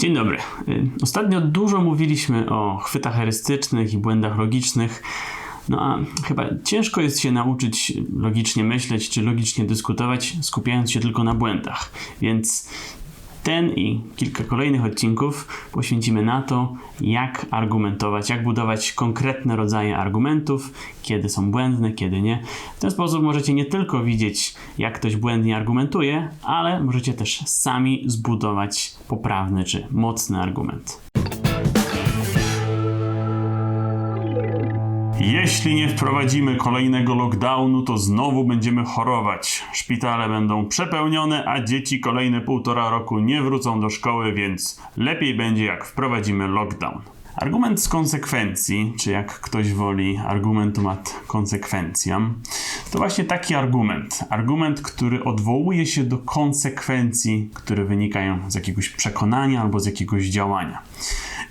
Dzień dobry. Y, Ostatnio dużo mówiliśmy o chwytach herystycznych i błędach logicznych. No a chyba ciężko jest się nauczyć logicznie myśleć czy logicznie dyskutować, skupiając się tylko na błędach. Więc ten i kilka kolejnych odcinków poświęcimy na to, jak argumentować, jak budować konkretne rodzaje argumentów, kiedy są błędne, kiedy nie. W ten sposób możecie nie tylko widzieć, jak ktoś błędnie argumentuje, ale możecie też sami zbudować poprawny czy mocny argument. Jeśli nie wprowadzimy kolejnego lockdownu, to znowu będziemy chorować. Szpitale będą przepełnione, a dzieci kolejne półtora roku nie wrócą do szkoły, więc lepiej będzie jak wprowadzimy lockdown. Argument z konsekwencji, czy jak ktoś woli, argumentum ad konsekwencjam, to właśnie taki argument. Argument, który odwołuje się do konsekwencji, które wynikają z jakiegoś przekonania albo z jakiegoś działania.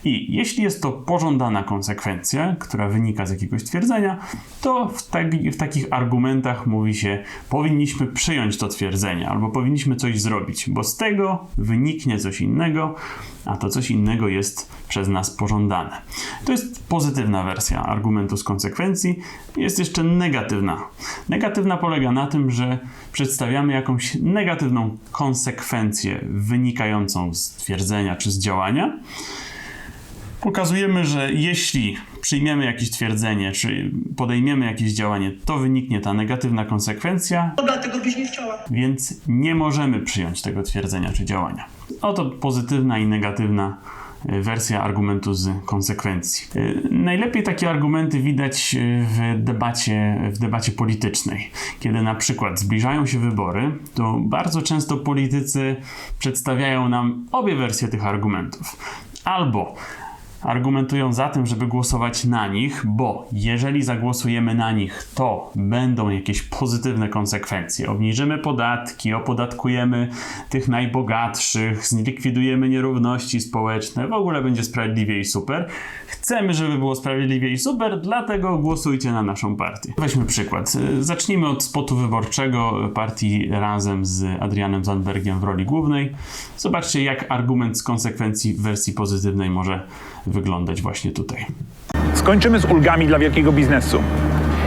I jeśli jest to pożądana konsekwencja, która wynika z jakiegoś twierdzenia, to w, taki, w takich argumentach mówi się, powinniśmy przyjąć to twierdzenie, albo powinniśmy coś zrobić, bo z tego wyniknie coś innego, a to coś innego jest przez nas pożądane. To jest pozytywna wersja argumentu z konsekwencji. Jest jeszcze negatywna. Negatywna polega na tym, że przedstawiamy jakąś negatywną konsekwencję wynikającą z twierdzenia czy z działania pokazujemy, że jeśli przyjmiemy jakieś twierdzenie, czy podejmiemy jakieś działanie, to wyniknie ta negatywna konsekwencja, No dlatego byś nie chciała. więc nie możemy przyjąć tego twierdzenia czy działania. Oto pozytywna i negatywna y, wersja argumentu z konsekwencji. Y, Najlepiej takie argumenty widać y, w debacie, w debacie politycznej. Kiedy na przykład zbliżają się wybory, to bardzo często politycy przedstawiają nam obie wersje tych argumentów. Albo argumentują za tym, żeby głosować na nich, bo jeżeli zagłosujemy na nich, to będą jakieś pozytywne konsekwencje. Obniżymy podatki, opodatkujemy tych najbogatszych, zlikwidujemy nierówności społeczne, w ogóle będzie sprawiedliwie i super. Chcemy, żeby było sprawiedliwie i super, dlatego głosujcie na naszą partię. Weźmy przykład. Zacznijmy od spotu wyborczego partii razem z Adrianem Zandbergiem w roli głównej. Zobaczcie, jak argument z konsekwencji w wersji pozytywnej może wyglądać właśnie tutaj. Skończymy z ulgami dla wielkiego biznesu.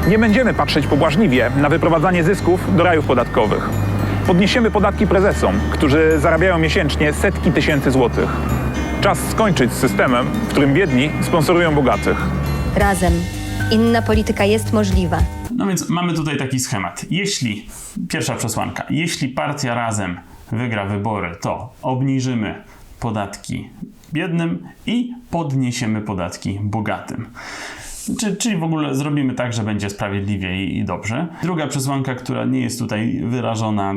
Nie będziemy patrzeć pobłażliwie na wyprowadzanie zysków do rajów podatkowych. Podniesiemy podatki prezesom, którzy zarabiają miesięcznie setki tysięcy złotych. Czas skończyć z systemem, w którym biedni sponsorują bogatych. Razem. Inna polityka jest możliwa. No więc mamy tutaj taki schemat. Jeśli, pierwsza przesłanka, jeśli partia razem wygra wybory, to obniżymy podatki biednym i podniesiemy podatki bogatym. Czy, czyli w ogóle zrobimy tak, że będzie sprawiedliwie i, i dobrze. Druga przesłanka, która nie jest tutaj wyrażona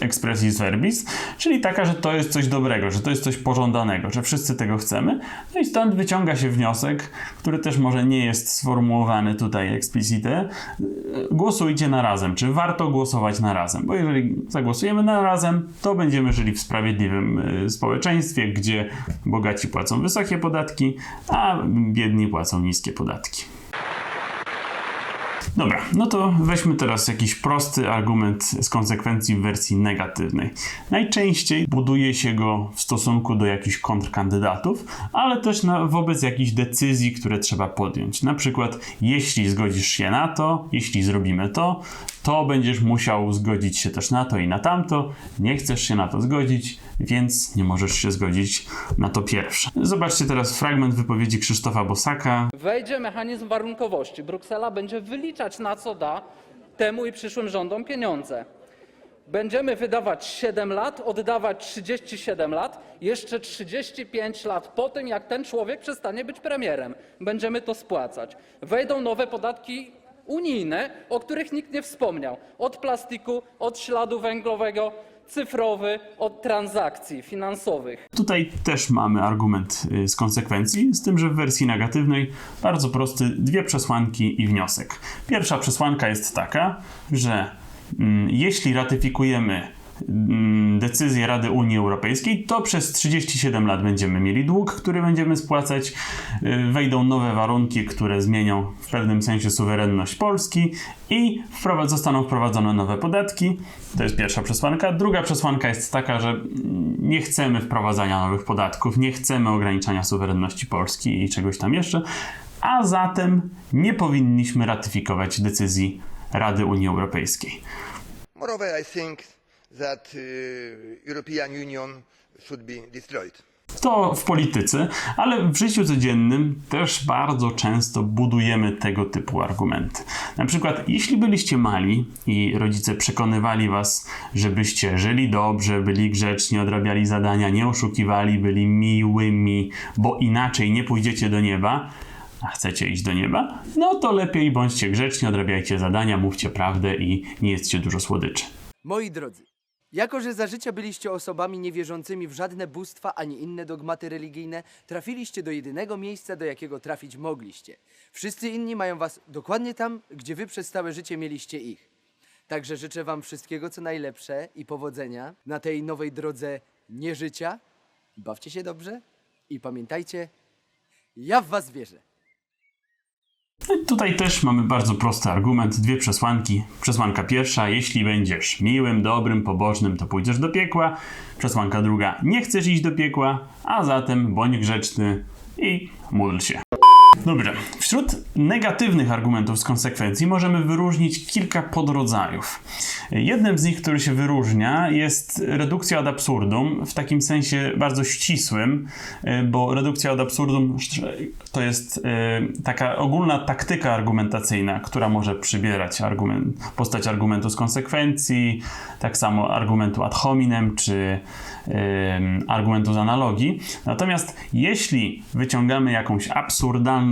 expressis verbis, czyli taka, że to jest coś dobrego, że to jest coś pożądanego, że wszyscy tego chcemy. No i stąd wyciąga się wniosek, który też może nie jest sformułowany tutaj explicite. Głosujcie na razem, czy warto głosować na razem, bo jeżeli zagłosujemy na razem, to będziemy żyli w sprawiedliwym y, społeczeństwie, gdzie bogaci płacą wysokie podatki, a biedni płacą niskie podatki. Dobra, no to weźmy teraz jakiś prosty argument z konsekwencji w wersji negatywnej. Najczęściej buduje się go w stosunku do jakichś kontrkandydatów, ale też na, wobec jakichś decyzji, które trzeba podjąć. Na przykład, jeśli zgodzisz się na to, jeśli zrobimy to, to będziesz musiał zgodzić się też na to i na tamto. Nie chcesz się na to zgodzić, więc nie możesz się zgodzić na to pierwsze. Zobaczcie teraz fragment wypowiedzi Krzysztofa Bosaka, Wejdzie mechanizm warunkowości. Bruksela będzie wyliczać, na co da temu i przyszłym rządom pieniądze. Będziemy wydawać 7 lat, oddawać 37 lat, jeszcze 35 lat po tym, jak ten człowiek przestanie być premierem. Będziemy to spłacać. Wejdą nowe podatki unijne, o których nikt nie wspomniał. Od plastiku, od śladu węglowego, cyfrowy, od transakcji finansowych. Tutaj też mamy argument y, z konsekwencji, z tym, że w wersji negatywnej bardzo prosty dwie przesłanki i wniosek. Pierwsza przesłanka jest taka, że mm, jeśli ratyfikujemy decyzję Rady Unii Europejskiej, to przez 37 lat będziemy mieli dług, który będziemy spłacać. Y, Wejdą nowe warunki, które zmienią w pewnym sensie suwerenność Polski i wprowadz- zostaną wprowadzone nowe podatki. To jest pierwsza przesłanka. Druga przesłanka jest taka, że mm, nie chcemy wprowadzania nowych podatków, nie chcemy ograniczania suwerenności Polski i czegoś tam jeszcze, a zatem nie powinniśmy ratyfikować decyzji Rady Unii Europejskiej. Moreover, I think that uh, European Union should be destroyed. To w polityce, ale w życiu codziennym też bardzo często budujemy tego typu argumenty. Na przykład, jeśli byliście mali i rodzice przekonywali was, żebyście żyli dobrze, byli grzeczni, odrabiali zadania, nie oszukiwali, byli miłymi, bo inaczej nie pójdziecie do nieba, a chcecie iść do nieba, no to lepiej bądźcie grzeczni, odrabiajcie zadania, mówcie prawdę i nie jedzcie dużo słodyczy. Moi drodzy, jako że za życia byliście osobami niewierzącymi w żadne bóstwa ani inne dogmaty religijne, trafiliście do jedynego miejsca, do jakiego trafić mogliście. Wszyscy inni mają was dokładnie tam, gdzie wy przez całe życie mieliście ich. Także życzę wam wszystkiego co najlepsze i powodzenia na tej nowej drodze nieżycia. Bawcie się dobrze i pamiętajcie, ja w was wierzę. Tutaj też mamy bardzo prosty argument, dwie przesłanki. Przesłanka pierwsza, jeśli będziesz miłym, dobrym, pobożnym, to pójdziesz do piekła. Przesłanka druga, nie chcesz iść do piekła, a zatem bądź grzeczny i módl się. Dobrze. Wśród negatywnych argumentów z konsekwencji możemy wyróżnić kilka podrodzajów. Jednym z nich, który się wyróżnia, jest redukcja ad absurdum, w takim sensie bardzo ścisłym, y, bo redukcja ad absurdum to jest y, taka ogólna taktyka argumentacyjna, która może przybierać argument, postać argumentu z konsekwencji, tak samo argumentu ad hominem, czy argumentu z analogii. Natomiast jeśli wyciągamy jakąś absurdalną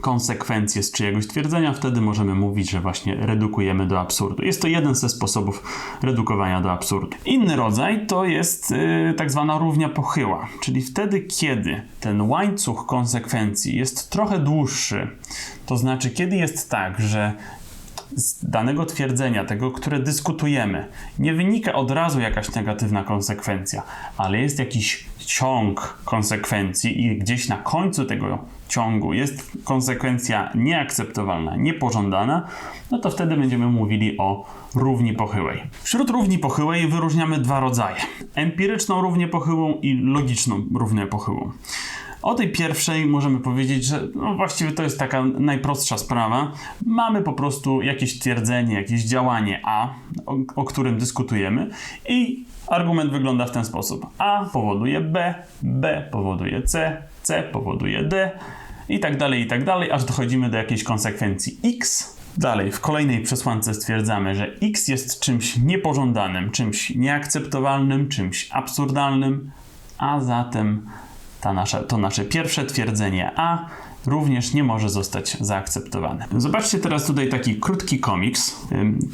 konsekwencje z czyjegoś twierdzenia, wtedy możemy mówić, że właśnie redukujemy do absurdu. Jest to jeden ze sposobów redukowania do absurdu. Inny rodzaj to jest yy, tak zwana równia pochyła, czyli wtedy, kiedy ten łańcuch konsekwencji jest trochę dłuższy, to znaczy, kiedy jest tak, że z danego twierdzenia, tego, które dyskutujemy, nie wynika od razu jakaś negatywna konsekwencja, ale jest jakiś ciąg konsekwencji i gdzieś na końcu tego ciągu jest konsekwencja nieakceptowalna, niepożądana, no to wtedy będziemy mówili o równi pochyłej. Wśród równi pochyłej wyróżniamy dwa rodzaje: empiryczną równię pochyłą i logiczną równię pochyłą. O tej pierwszej możemy powiedzieć, że no właściwie to jest taka najprostsza sprawa. Mamy po prostu jakieś twierdzenie, jakieś działanie A, o, o którym dyskutujemy, i argument wygląda w ten sposób: A powoduje B, B powoduje C, C powoduje D, i tak dalej, i tak dalej, aż dochodzimy do jakiejś konsekwencji X. Dalej, w kolejnej przesłance stwierdzamy, że X jest czymś niepożądanym, czymś nieakceptowalnym, czymś absurdalnym, a zatem ta nasza, to nasze pierwsze twierdzenie A również nie może zostać zaakceptowane. Zobaczcie teraz tutaj taki krótki komiks.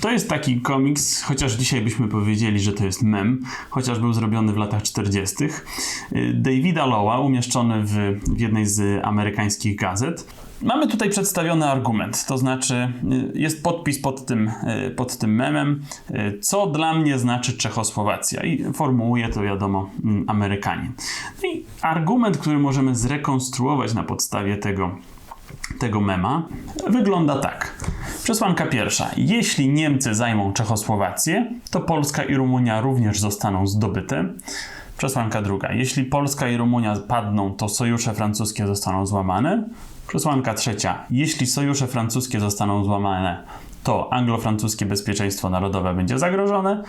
To jest taki komiks, chociaż dzisiaj byśmy powiedzieli, że to jest mem, chociaż był zrobiony w latach 40. Y, Davida Lowa, umieszczony w, w jednej z amerykańskich gazet. Mamy tutaj przedstawiony argument, to znaczy y, jest podpis pod tym, y, pod tym memem, co dla mnie znaczy Czechosłowacja i formułuje to wiadomo Amerykanin. No i argument, który możemy zrekonstruować na podstawie tego, tego mema wygląda tak. Przesłanka pierwsza. Jeśli Niemcy zajmą Czechosłowację, to Polska i Rumunia również zostaną zdobyte. Przesłanka druga. Jeśli Polska i Rumunia padną, to sojusze francuskie zostaną złamane. Przesłanka trzecia. Jeśli sojusze francuskie zostaną złamane, to anglo-francuskie bezpieczeństwo narodowe będzie zagrożone.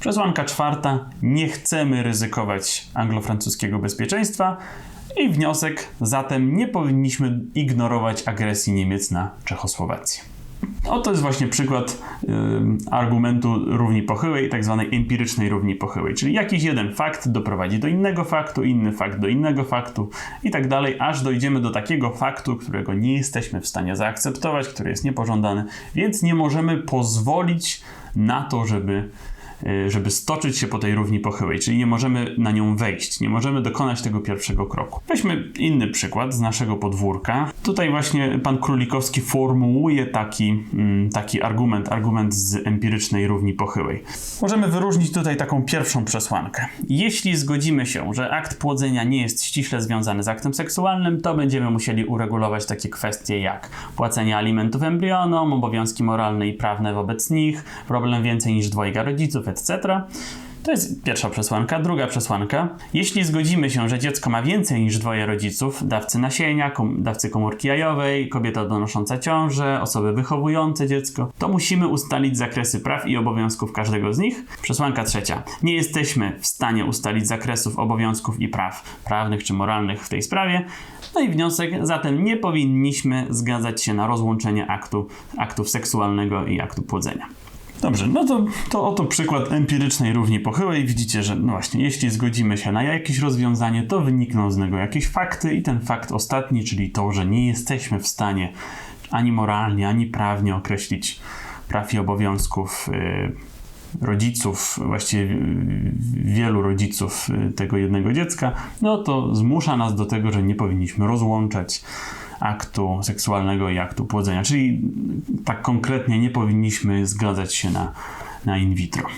Przesłanka czwarta. Nie chcemy ryzykować anglo-francuskiego bezpieczeństwa. I wniosek, zatem nie powinniśmy ignorować agresji Niemiec na Czechosłowację. Oto jest właśnie przykład y, argumentu równi pochyłej, tak zwanej empirycznej równi pochyłej, czyli jakiś jeden fakt doprowadzi do innego faktu, inny fakt do innego faktu i tak dalej, aż dojdziemy do takiego faktu, którego nie jesteśmy w stanie zaakceptować, który jest niepożądany, więc nie możemy pozwolić na to, żeby żeby stoczyć się po tej równi pochyłej, czyli nie możemy na nią wejść, nie możemy dokonać tego pierwszego kroku. Weźmy inny przykład z naszego podwórka. Tutaj właśnie pan Królikowski formułuje taki, mm, taki argument, argument z empirycznej równi pochyłej. Możemy wyróżnić tutaj taką pierwszą przesłankę. Jeśli zgodzimy się, że akt płodzenia nie jest ściśle związany z aktem seksualnym, to będziemy musieli uregulować takie kwestie jak płacenie alimentów embrionom, obowiązki moralne i prawne wobec nich, problem więcej niż dwojga rodziców, etc. To jest pierwsza przesłanka. Druga przesłanka. Jeśli zgodzimy się, że dziecko ma więcej niż dwoje rodziców, dawcy nasienia, kom, dawcy komórki jajowej, kobieta donosząca ciążę, osoby wychowujące dziecko, to musimy ustalić zakresy praw i obowiązków każdego z nich. Przesłanka trzecia. Nie jesteśmy w stanie ustalić zakresów obowiązków i praw prawnych czy moralnych w tej sprawie. No i wniosek, zatem nie powinniśmy zgadzać się na rozłączenie aktu, aktów seksualnego i aktu płodzenia. Dobrze, no to, to oto przykład empirycznej równi pochyłej. Widzicie, że no właśnie, jeśli zgodzimy się na jakieś rozwiązanie, to wynikną z niego jakieś fakty i ten fakt ostatni, czyli to, że nie jesteśmy w stanie ani moralnie, ani prawnie określić praw i obowiązków yy, rodziców, właściwie wielu rodziców yy, tego jednego dziecka, no to zmusza nas do tego, że nie powinniśmy rozłączać aktu seksualnego i aktu płodzenia. Czyli tak konkretnie nie powinniśmy zgadzać się na, na in vitro.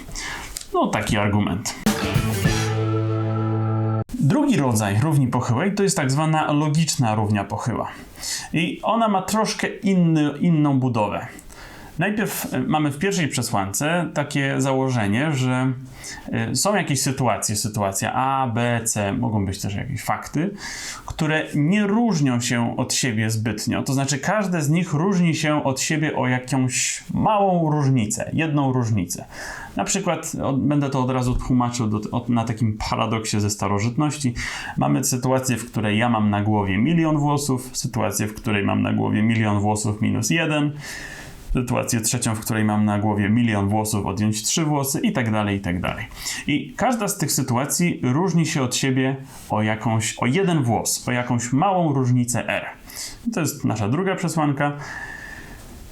No taki argument. Drugi rodzaj równi pochyłej to jest tak zwana logiczna równia pochyła. I ona ma troszkę inny, inną budowę. Najpierw e, mamy w pierwszej przesłance takie założenie, że e, są jakieś sytuacje, sytuacja A, B, C, mogą być też jakieś fakty, które nie różnią się od siebie zbytnio. To znaczy, każde z nich różni się od siebie o jakąś małą różnicę, jedną różnicę. Na przykład, będę to od razu tłumaczył do, od, na takim paradoksie ze starożytności. Mamy sytuację, w której ja mam na głowie milion włosów, sytuację, w której mam na głowie milion włosów minus jeden sytuację trzecią, w której mam na głowie milion włosów, odjąć trzy włosy i tak dalej, i tak dalej. I każda z tych sytuacji różni się od siebie o jakąś, o jeden włos, o jakąś małą różnicę R. To jest nasza druga przesłanka.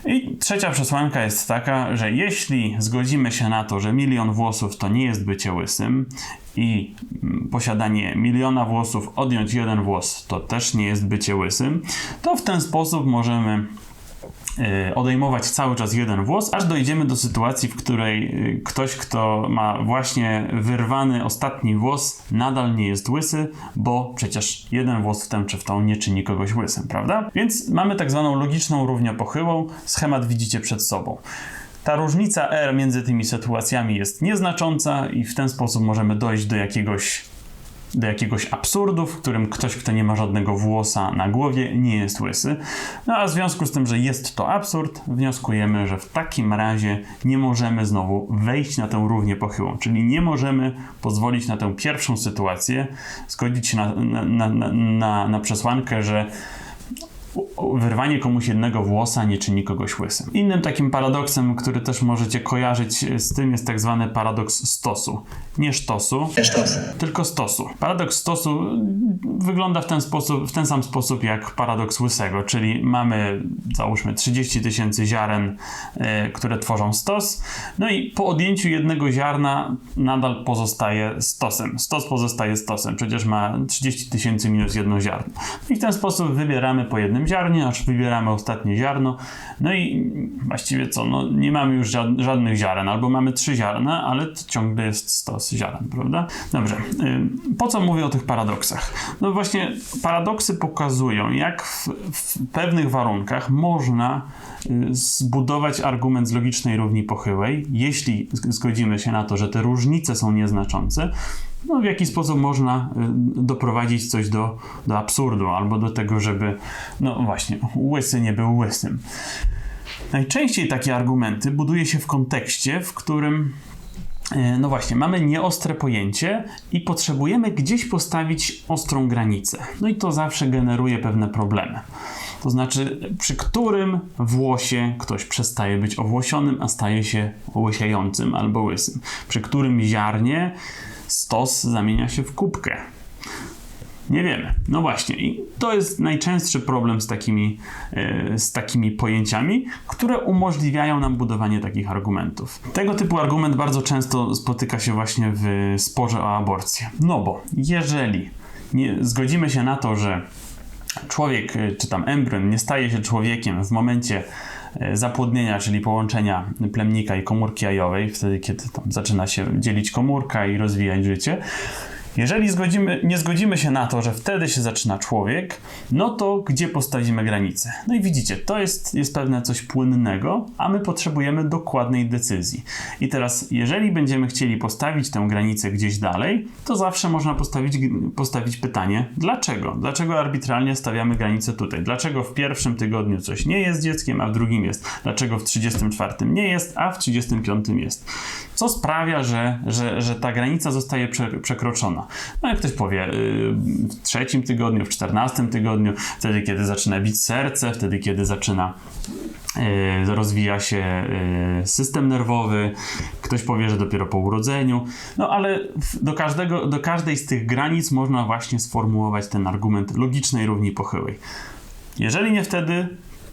I trzecia przesłanka jest taka, że jeśli zgodzimy się na to, że milion włosów to nie jest bycie łysym i posiadanie miliona włosów, odjąć jeden włos to też nie jest bycie łysym, to w ten sposób możemy odejmować cały czas jeden włos, aż dojdziemy do sytuacji, w której y, ktoś, kto ma właśnie wyrwany ostatni włos, nadal nie jest łysy, bo przecież jeden włos w tę czy w tą nie czyni kogoś łysym, prawda? Więc mamy tak zwaną logiczną równię pochyłą. Schemat widzicie przed sobą. Ta różnica R między tymi sytuacjami jest nieznacząca i w ten sposób możemy dojść do jakiegoś do jakiegoś absurdu, w którym ktoś, kto nie ma żadnego włosa na głowie, nie jest łysy. No a w związku z tym, że jest to absurd, wnioskujemy, że w takim razie nie możemy znowu wejść na tę równię pochyłą, czyli nie możemy pozwolić na tę pierwszą sytuację, zgodzić się na, na, na, na, przesłankę, że wyrwanie komuś jednego włosa nie czyni kogoś łysym. Innym takim paradoksem, który też możecie kojarzyć z tym, jest tak zwany paradoks stosu. Nie sztosu, tylko stosu. Paradoks stosu wygląda w ten, sposób, w ten sam sposób jak paradoks łysego, czyli mamy załóżmy 30 tysięcy ziaren, e, które tworzą stos, no i po odjęciu jednego ziarna nadal pozostaje stosem. Stos pozostaje stosem, przecież ma 30 tysięcy minus jedno ziarno. I w ten sposób wybieramy po jednym ziarnie, aż wybieramy ostatnie ziarno. No i właściwie co, no nie mamy już ża- żadnych ziaren, albo mamy trzy ziarna, ale ciągle jest stos ziaren, prawda? Dobrze, y, po co mówię o tych paradoksach? No właśnie, paradoksy pokazują, jak w, w pewnych warunkach można y, zbudować argument z logicznej równi pochyłej, jeśli zgodzimy się na to, że te różnice są nieznaczące, no, w jaki sposób można y, doprowadzić coś do, do absurdu, albo do tego, żeby, no właśnie, łysy nie był łysym. Najczęściej takie argumenty buduje się w kontekście, w którym e, no właśnie, mamy nieostre pojęcie i potrzebujemy gdzieś postawić ostrą granicę. No i to zawsze generuje pewne problemy. To znaczy, przy którym włosie ktoś przestaje być owłosionym, a staje się łysiejącym albo łysym. Przy którym ziarnie stos zamienia się w kubkę. Nie wiemy. No właśnie, i to jest najczęstszy problem z takimi, e, z takimi pojęciami, które umożliwiają nam budowanie takich argumentów. Tego typu argument bardzo często spotyka się właśnie w sporze o aborcję. No bo jeżeli nie zgodzimy się na to, że człowiek, e, czy tam embrion nie staje się człowiekiem w momencie zapłodnienia, czyli połączenia plemnika i komórki jajowej, wtedy kiedy zaczyna się dzielić komórka i rozwijać życie. Jeżeli zgodzimy, nie zgodzimy się na to, że wtedy się zaczyna człowiek, no to gdzie postawimy granicę? No i widzicie, to jest, jest pewne coś płynnego, a my potrzebujemy dokładnej decyzji. I teraz, jeżeli będziemy chcieli postawić tę granicę gdzieś dalej, to zawsze można postawić, postawić pytanie, dlaczego? Dlaczego arbitralnie stawiamy granicę tutaj? Dlaczego w pierwszym tygodniu coś nie jest dzieckiem, a w drugim jest? Dlaczego w 34 nie jest, a w 35 jest? Co sprawia, że, że, że ta granica zostaje prze, No jak ktoś powie, yy, w trzecim tygodniu, w czternastym tygodniu, wtedy kiedy zaczyna bić serce, wtedy kiedy zaczyna yy, rozwija się yy, system nerwowy, ktoś powie, że dopiero po urodzeniu, no ale do, każdego, do każdej z tych granic można właśnie sformułować ten argument logicznej równi pochyłej. Jeżeli nie wtedy,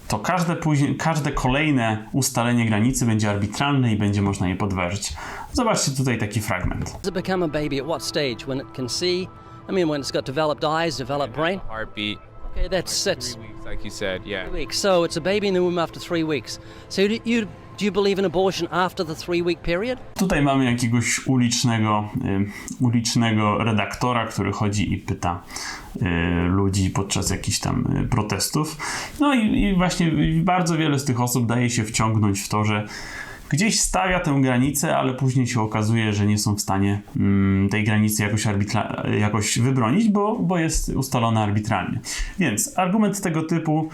to każde, później, każde kolejne ustalenie granicy będzie arbitralne i będzie można je podważyć. Zobaczcie tutaj taki fragment. Does it become a baby at what stage? When it can see? I mean, when it's got developed eyes, developed brain? heartbeat. Okay, that's that's Three weeks, like you said, yeah. three weeks. So it's a baby in the womb after three weeks. So you do you believe in abortion after the three-week period? Tutaj mamy jakiegoś ulicznego, y, ulicznego redaktora, który chodzi i pyta y, ludzi podczas jakichś tam y, protestów. No i, i właśnie bardzo wiele z tych osób daje się wciągnąć w to, że gdzieś stawia tę granicę, ale później się okazuje, że nie są w stanie mm, tej granicy jakoś, jakoś wybronić, bo, bo jest ustalona arbitralnie. Więc argument tego typu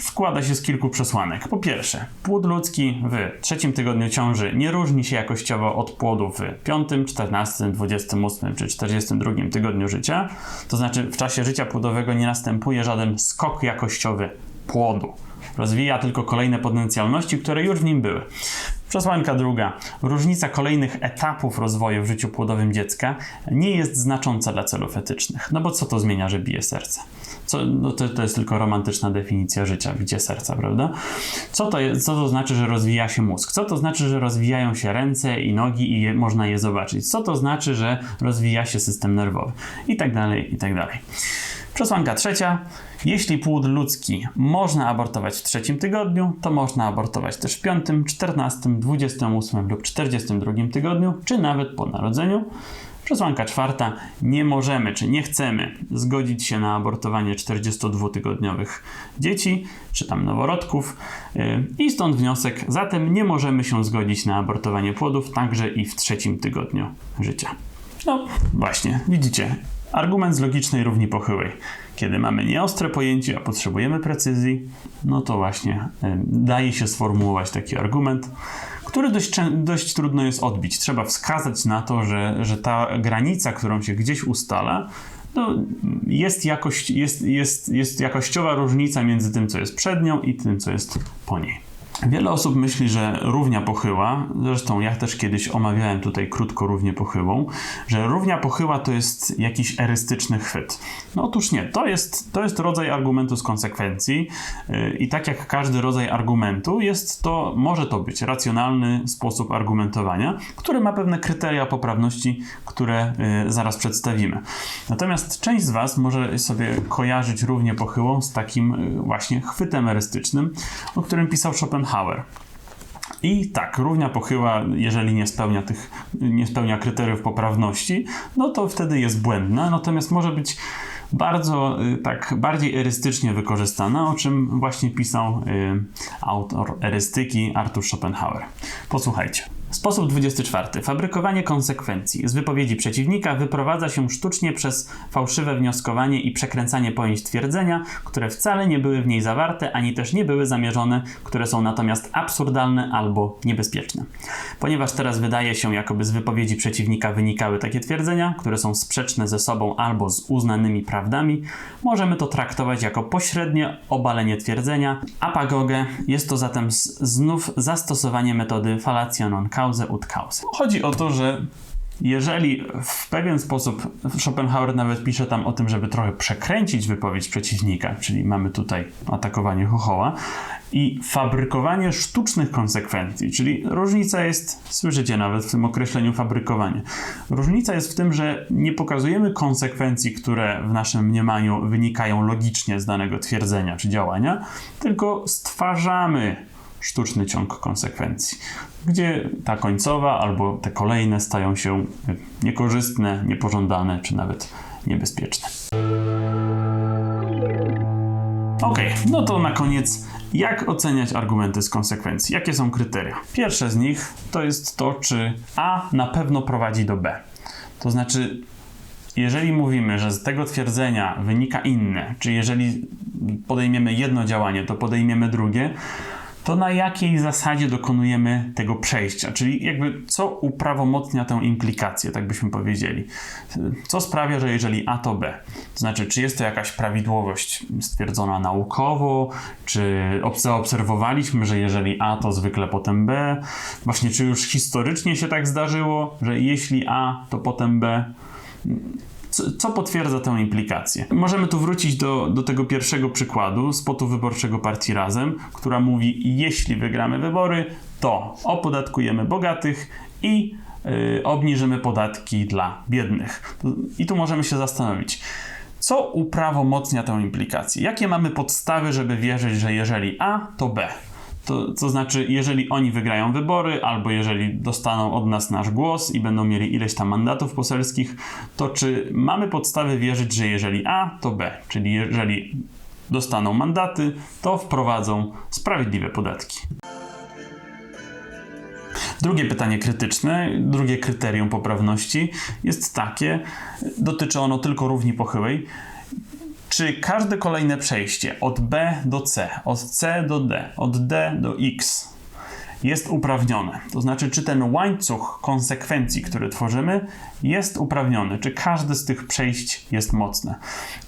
składa się z kilku przesłanek. Po pierwsze, płód ludzki w trzecim tygodniu ciąży nie różni się jakościowo od płodu w piątym, czternastym, dwudziestym ósmym czy czterdziestym drugim tygodniu życia. To znaczy w czasie życia płodowego nie następuje żaden skok jakościowy płodu. Rozwija tylko kolejne potencjalności, które już w nim były. Przesłanka druga. Różnica kolejnych etapów rozwoju w życiu płodowym dziecka nie jest znacząca dla celów etycznych. No bo co to zmienia, że bije serce? Co, no to, to jest tylko romantyczna definicja życia, bicie serca, prawda? Co to, jest, co to znaczy, że rozwija się mózg? Co to znaczy, że rozwijają się ręce i nogi i je, można je zobaczyć? Co to znaczy, że rozwija się system nerwowy? I tak dalej, i tak dalej. Przesłanka trzecia. Jeśli płód ludzki można abortować w trzecim tygodniu, to można abortować też w piątym, czternastym, dwudziestym ósmym lub czterdziestym drugim tygodniu, czy nawet po narodzeniu. Przesłanka czwarta. Nie możemy, czy nie chcemy zgodzić się na abortowanie 42-tygodniowych dzieci, czy tam noworodków. Yy, I stąd wniosek. Zatem nie możemy się zgodzić na abortowanie płodów także i w trzecim tygodniu życia. No właśnie, widzicie. Argument z logicznej równi pochyłej. Kiedy mamy nieostre pojęcie, a potrzebujemy precyzji, no to właśnie daje się sformułować taki argument, który dość, dość trudno jest odbić. Trzeba wskazać na to, że, że ta granica, którą się gdzieś ustala, no, jest, jakość, jest, jest, jest jakościowa różnica między tym, co jest przed nią i tym, co jest po niej. Wiele osób myśli, że równia pochyła, zresztą ja też kiedyś omawiałem tutaj krótko równię pochyłą, że równia pochyła to jest jakiś erystyczny chwyt. No otóż nie, to jest, to jest rodzaj argumentu z konsekwencji yy, i tak jak każdy rodzaj argumentu, jest to, może to być racjonalny sposób argumentowania, który ma pewne kryteria poprawności, które yy, zaraz przedstawimy. Natomiast część z Was może sobie kojarzyć równię pochyłą z takim yy, właśnie chwytem erystycznym, o którym pisał Schopenhauer. I tak, równia pochyła, jeżeli nie spełnia tych, nie spełnia kryteriów poprawności, no to wtedy jest błędna, natomiast może być bardzo y, tak bardziej erystycznie wykorzystana, o czym właśnie pisał y, autor erystyki Arthur Schopenhauer. Posłuchajcie. Sposób 24. Fabrykowanie konsekwencji. Z wypowiedzi przeciwnika wyprowadza się sztucznie przez fałszywe wnioskowanie i przekręcanie pojęć twierdzenia, które wcale nie były w niej zawarte, ani też nie były zamierzone, które są natomiast absurdalne albo niebezpieczne. Ponieważ teraz wydaje się, jakoby z wypowiedzi przeciwnika wynikały takie twierdzenia, które są sprzeczne ze sobą albo z uznanymi prawdami, możemy to traktować jako pośrednie obalenie twierdzenia, apagogę. Jest to zatem znów zastosowanie metody fallacia ut cause. Chodzi o to, że jeżeli w pewien sposób Schopenhauer nawet pisze tam o tym, żeby trochę przekręcić wypowiedź przeciwnika, czyli mamy tutaj atakowanie chochoła i fabrykowanie sztucznych konsekwencji, czyli różnica jest, słyszycie nawet w tym określeniu fabrykowanie. Różnica jest w tym, że nie pokazujemy konsekwencji, które w naszym mniemaniu wynikają logicznie z danego twierdzenia czy działania, tylko stwarzamy sztuczny ciąg konsekwencji, gdzie ta końcowa albo te kolejne stają się niekorzystne, niepożądane czy nawet niebezpieczne. Ok, no to na koniec, jak oceniać argumenty z konsekwencji? Jakie są kryteria? Pierwsze z nich to jest to, czy A na pewno prowadzi do B. To znaczy, jeżeli mówimy, że z tego twierdzenia wynika inne, czy jeżeli podejmiemy jedno działanie, to podejmiemy drugie, to na jakiej zasadzie dokonujemy tego przejścia? Czyli jakby co uprawomocnia tę implikację, tak byśmy powiedzieli. Co sprawia, że jeżeli A to B? To znaczy, czy jest to jakaś prawidłowość stwierdzona naukowo, czy ob- zaobserwowaliśmy, że jeżeli A to zwykle potem B? Właśnie, czy już historycznie się tak zdarzyło, że jeśli A to potem B? Co, potwierdza tę implikację? Możemy tu wrócić do, do tego pierwszego przykładu spotu wyborczego partii Razem, która mówi: jeśli wygramy wybory, to opodatkujemy bogatych i yy, obniżymy podatki dla biednych. I tu możemy się zastanowić. Co uprawomocnia tę implikację? Jakie mamy podstawy, żeby wierzyć, że jeżeli A, to B? To, to znaczy, jeżeli oni wygrają wybory, albo jeżeli dostaną od nas nasz głos i będą mieli ileś tam mandatów poselskich, to czy mamy podstawy wierzyć, że jeżeli A, to B? Czyli jeżeli dostaną mandaty, to wprowadzą sprawiedliwe podatki. Drugie pytanie krytyczne, drugie kryterium poprawności jest takie, dotyczy ono tylko równi pochyłej. Czy każde kolejne przejście od B do C, od C do D, od D do X jest uprawnione? To znaczy, czy ten łańcuch konsekwencji, który tworzymy, jest uprawniony? Czy każde z tych przejść jest mocne?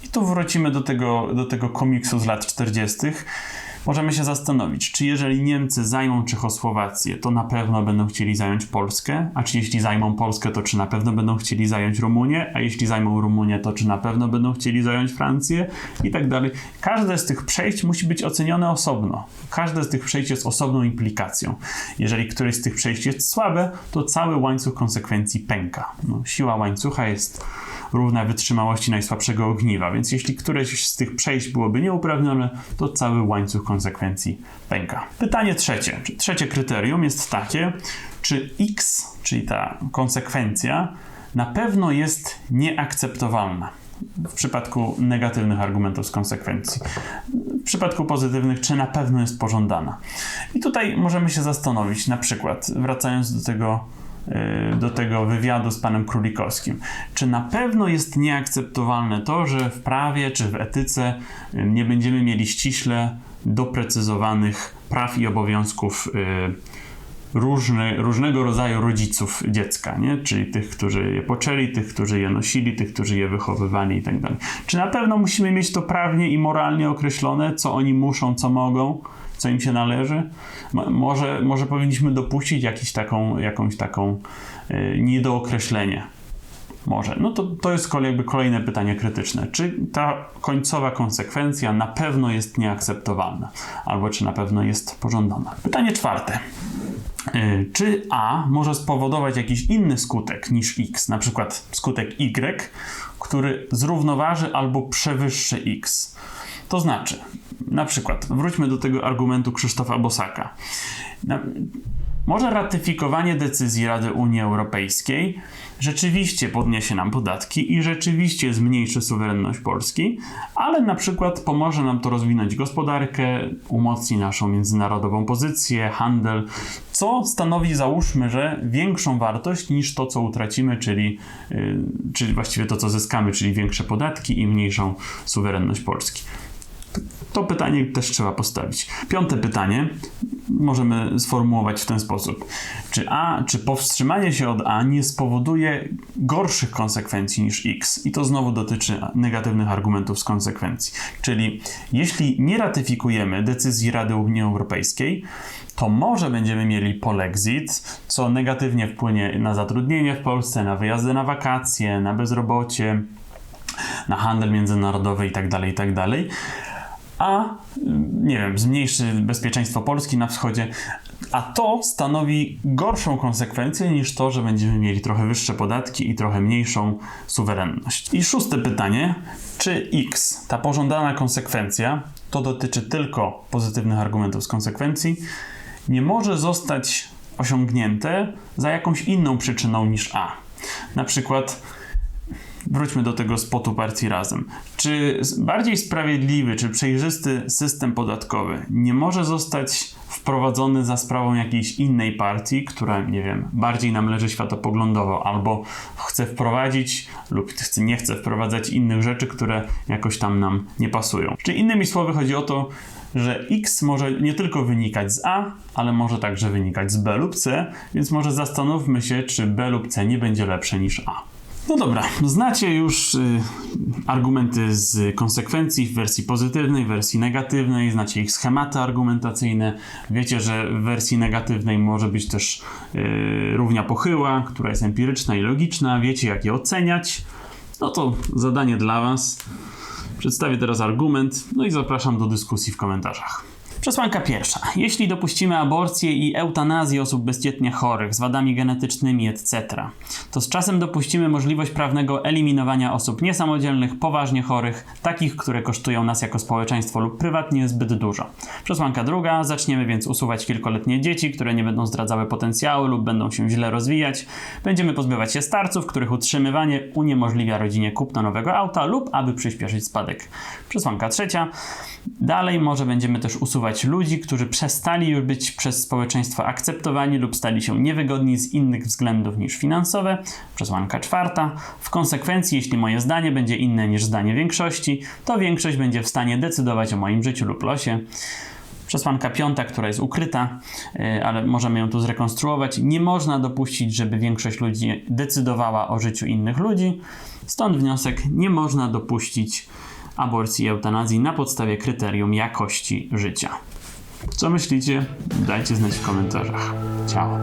I tu wrócimy do tego, do tego komiksu z lat 40. Możemy się zastanowić, czy jeżeli Niemcy zajmą Czechosłowację, to na pewno będą chcieli zająć Polskę, a czy jeśli zajmą Polskę, to czy na pewno będą chcieli zająć Rumunię, a jeśli zajmą Rumunię, to czy na pewno będą chcieli zająć Francję i tak dalej. Każde z tych przejść musi być ocenione osobno. Każde z tych przejść jest osobną implikacją. Jeżeli któreś z tych przejść jest słabe, to cały łańcuch konsekwencji pęka. No, siła łańcucha jest równa wytrzymałości najsłabszego ogniwa, więc jeśli któreś z tych przejść byłoby nieuprawnione, to cały łańcuch konsekwencji pęka. Pytanie trzecie, trzecie kryterium jest takie, czy x, czyli ta konsekwencja, na pewno jest nieakceptowalna w przypadku negatywnych argumentów z konsekwencji. W przypadku pozytywnych, czy na pewno jest pożądana. I tutaj możemy się zastanowić, na przykład, wracając do tego do tego wywiadu z panem Królikowskim. Czy na pewno jest nieakceptowalne to, że w prawie czy w etyce y, nie będziemy mieli ściśle doprecyzowanych praw i obowiązków y, różny, różnego rodzaju rodziców dziecka, nie? czyli tych, którzy je poczęli, tych, którzy je nosili, tych, którzy je wychowywali i tak. Czy na pewno musimy mieć to prawnie i moralnie określone, co oni muszą, co mogą, co im się należy? Mo- Może, może powinniśmy dopuścić jakiś taką, jakąś taką y, niedookreślenie. Może. No to, to jest jakby kolejne pytanie krytyczne. Czy ta końcowa konsekwencja na pewno jest nieakceptowalna? Albo czy na pewno jest pożądana? Pytanie czwarte. Y, Czy A może spowodować jakiś inny skutek niż X, na przykład skutek Y, który zrównoważy albo przewyższy X? To znaczy, na przykład, wróćmy do tego argumentu Krzysztofa Bosaka. Na, może ratyfikowanie decyzji Rady Unii Europejskiej rzeczywiście podniesie nam podatki i rzeczywiście zmniejszy suwerenność Polski, ale na przykład pomoże nam to rozwinąć gospodarkę, umocni naszą międzynarodową pozycję, handel, co stanowi, załóżmy, że większą wartość niż to, co utracimy, czyli, yy, czyli właściwie to, co zyskamy, czyli większe podatki i mniejszą suwerenność Polski. To pytanie też trzeba postawić. Piąte pytanie możemy sformułować w ten sposób. Czy A, czy powstrzymanie się od A nie spowoduje gorszych konsekwencji niż X? I to znowu dotyczy negatywnych argumentów z konsekwencji. Czyli jeśli nie ratyfikujemy decyzji Rady Unii Europejskiej, to może będziemy mieli polexit, co negatywnie wpłynie na zatrudnienie w Polsce, na wyjazdy na wakacje, na bezrobocie, na handel międzynarodowy itd., itd. A nie wiem, zmniejszy bezpieczeństwo Polski na wschodzie. A to stanowi gorszą konsekwencję niż to, że będziemy mieli trochę wyższe podatki i trochę mniejszą suwerenność. I szóste pytanie: czy X, ta pożądana konsekwencja, to dotyczy tylko pozytywnych argumentów z konsekwencji, nie może zostać osiągnięte za jakąś inną przyczyną niż A? Na przykład wróćmy do tego spotu partii razem. Czy bardziej sprawiedliwy, czy przejrzysty system podatkowy nie może zostać wprowadzony za sprawą jakiejś innej partii, która, nie wiem, bardziej nam leży światopoglądowo, albo chce wprowadzić lub nie chce wprowadzać innych rzeczy, które jakoś tam nam nie pasują. Czy innymi słowy chodzi o to, że X może nie tylko wynikać z A, ale może także wynikać z B lub C, więc może zastanówmy się, czy B lub C nie będzie lepsze niż A. No dobra, znacie już y, argumenty z konsekwencji w wersji pozytywnej, w wersji negatywnej, znacie ich schematy argumentacyjne. Wiecie, że w wersji negatywnej może być też y, równia pochyła, która jest empiryczna i logiczna. Wiecie, jak je oceniać. No to zadanie dla Was. Przedstawię teraz argument, no i zapraszam do dyskusji w komentarzach. Przesłanka pierwsza. Jeśli dopuścimy aborcję i eutanazję osób bezdzietnie chorych, z wadami genetycznymi, etc., to z czasem dopuścimy możliwość prawnego eliminowania osób niesamodzielnych, poważnie chorych, takich, które kosztują nas jako społeczeństwo lub prywatnie zbyt dużo. Przesłanka druga. Zaczniemy więc usuwać kilkoletnie dzieci, które nie będą zdradzały potencjału lub będą się źle rozwijać. Będziemy pozbywać się starców, których utrzymywanie uniemożliwia rodzinie kupno nowego auta lub aby przyspieszyć spadek. Przesłanka trzecia. Dalej może będziemy też usuwać ludzi, którzy przestali już być przez społeczeństwo akceptowani lub stali się niewygodni z innych względów niż finansowe. Przesłanka czwarta. W konsekwencji, jeśli moje zdanie będzie inne niż zdanie większości, to większość będzie w stanie decydować o moim życiu lub losie. Przesłanka piąta, która jest ukryta, yy, ale możemy ją tu zrekonstruować. Nie można dopuścić, żeby większość ludzi decydowała o życiu innych ludzi. Stąd wniosek: nie można dopuścić aborcji i eutanazji na podstawie kryterium jakości życia. Co myślicie? Dajcie znać w komentarzach. Ciao.